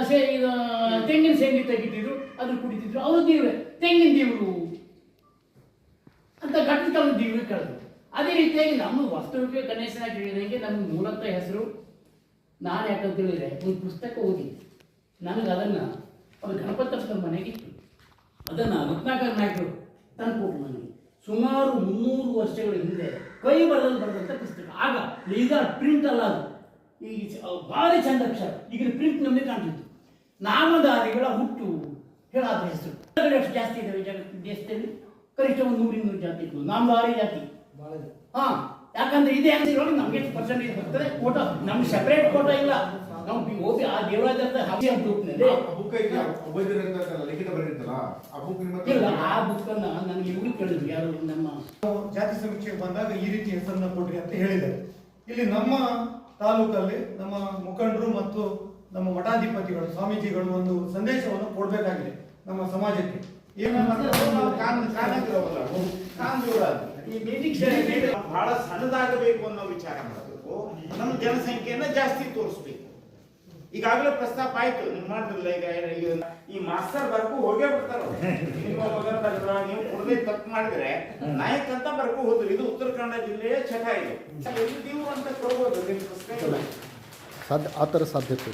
ಸೇ ತೆಂಗಿನ ಸೇಂಗಿ ತೆಗಿತಿದ್ರು ಅದನ್ನು ಕುಡಿತಿದ್ರು. ಅವರು ದೇವ್ರೆ, ತೆಂಗಿನ ದೇವರು. ಅಂತ ಘಟಕದ ದೇವ್ರು ಕಳೆದು ಅದೇ ರೀತಿಯಾಗಿ ನಮ್ಮ ವಾಸ್ತವಿಕ ಗಣೇಶನ ಹೇಳಿದಂಗೆ ನಮ್ಮ ಮೂಲತಃ ಹೆಸರು ನಾನು ಯಾಕಂತ ಹೇಳಿದ್ರೆ, ಒಂದು ಪುಸ್ತಕ ಓದಿ. ನನಗೆ ಅದನ್ನು ಅವ್ರ ಗಣಪತಿ ಮನೆಗಿತ್ತು ಅದನ್ನು ರತ್ನಾಕರ್ ನಾಯಕರು ತಂದುಕೊಟ್ರು ನನಗೆ. ಸುಮಾರು ಮುನ್ನೂರು ವರ್ಷಗಳ ಹಿಂದೆ ಕೈ ಬರದಲ್ಲಿ ಬರೆದಂಥ ಪುಸ್ತಕ. ಆಗ ಲೀಗರ್ ಪ್ರಿಂಟ್ ಅಲ್ಲ ಅದು. ಈಗ ಭಾರಿ ಚಂದ ಅಕ್ಷರ. ಈಗಿನ ಪ್ರಿಂಟ್ ನಮಗೆ ಕಾಣ್ತಿತ್ತು. ನಾಮಧಾರಿಗಳ ಹುಟ್ಟು ಹೇಳಾದ ಹೆಸರು. ಎಷ್ಟು ಜಾಸ್ತಿ ಇದ್ದಾವೆ ಜಗತ್ತು ದೇಶದಲ್ಲಿ. ಕನಿಷ್ಠ ಒಂದು ನೂರು ಇನ್ನೂರು ಜಾತಿ ಇತ್ತು ನಾಮಧಾರಿ ಜಾತಿ. ಹಾ ಯಾಕಂದ್ರೆ ಇದೇ ಅಂತ ನಮ್ಗೆ ಎಷ್ಟು ಪರ್ಸೆಂಟೇಜ್ ಬರ್ತದೆ? ಕೋಟ ನಮ್ಗೆ ಸೆಪರೇಟ್ ಕೋಟ ಇಲ್ಲ. ನಾವು ಹೋಗಿ ಆ ದೇವರಾಜ ಹಬ್ಬಿ ಗ್ರೂಪ್ನಲ್ಲಿ ಬರೀರ್ತಲ್ಲ ಆ ಬುಕ್ ಅನ್ನ ಹತ್ರ ಇಲ್ಲ ಆ ಬುಕ್ಕನ್ನು ನನಗೆ ಇವರು ಕೇಳಿದ್ರು ಯಾರು ನಮ್ಮ ಜಾತಿ ಸಮೀಕ್ಷೆಗೆ ಬಂದಾಗ ಈ ರೀತಿ ಹೆಸರನ್ನ ಕೊಡ್ರಿ ಅಂತ ಹೇಳಿದ್ದಾರೆ. ಇಲ್ಲಿ ನಮ್ಮ ತಾಲೂಕಲ್ಲಿ ನಮ್ಮ ಮುಖಂಡರು ಮತ್ತು ನಮ್ಮ ಮಠಾಧಿಪತಿಗಳು ಸ್ವಾಮೀಜಿಗಳು ಒಂದು ಸಂದೇಶವನ್ನು ಕೊಡಬೇಕಾಗಿದೆ ನಮ್ಮ ಸಮಾಜಕ್ಕೆ. ಬಹಳ ಸಣ್ಣದಾಗಬೇಕು ಅನ್ನೋ ವಿಚಾರ ಮಾಡಬೇಕು. ನಮ್ಮ ಜನಸಂಖ್ಯೆಯನ್ನ ಜಾಸ್ತಿ ತೋರಿಸ್ಬೇಕು. ಈಗಾಗಲೇ ಪ್ರಸ್ತಾಪ ಆಯ್ತು ನೀವು ಮಾಡಿದ್ರಲ್ಲ ಈಗ ಈಗ ಈ ಮಾಸ್ತರ್ ಬರ್ಕು ಹೋಗೇ ಬಿಡ್ತಾರ ನಿಮ್ಮ ಮಗನ ಬರ್ದ್ರ, ನೀವು ಕುಡ್ದೆ ತಪ್ಪು ಮಾಡಿದ್ರೆ ನಾಯಕ್ ಅಂತ ಬರ್ಕು ಹೋದ್ರು. ಇದು ಉತ್ತರ ಕನ್ನಡ ಜಿಲ್ಲೆಯ ಚಟ ಇದು. ನೀವು ಅಂತ ಕೊಡ್ಬೋದು. ಸಾಧ್ಯ ಆ ಥರ ಸಾಧ್ಯತೆ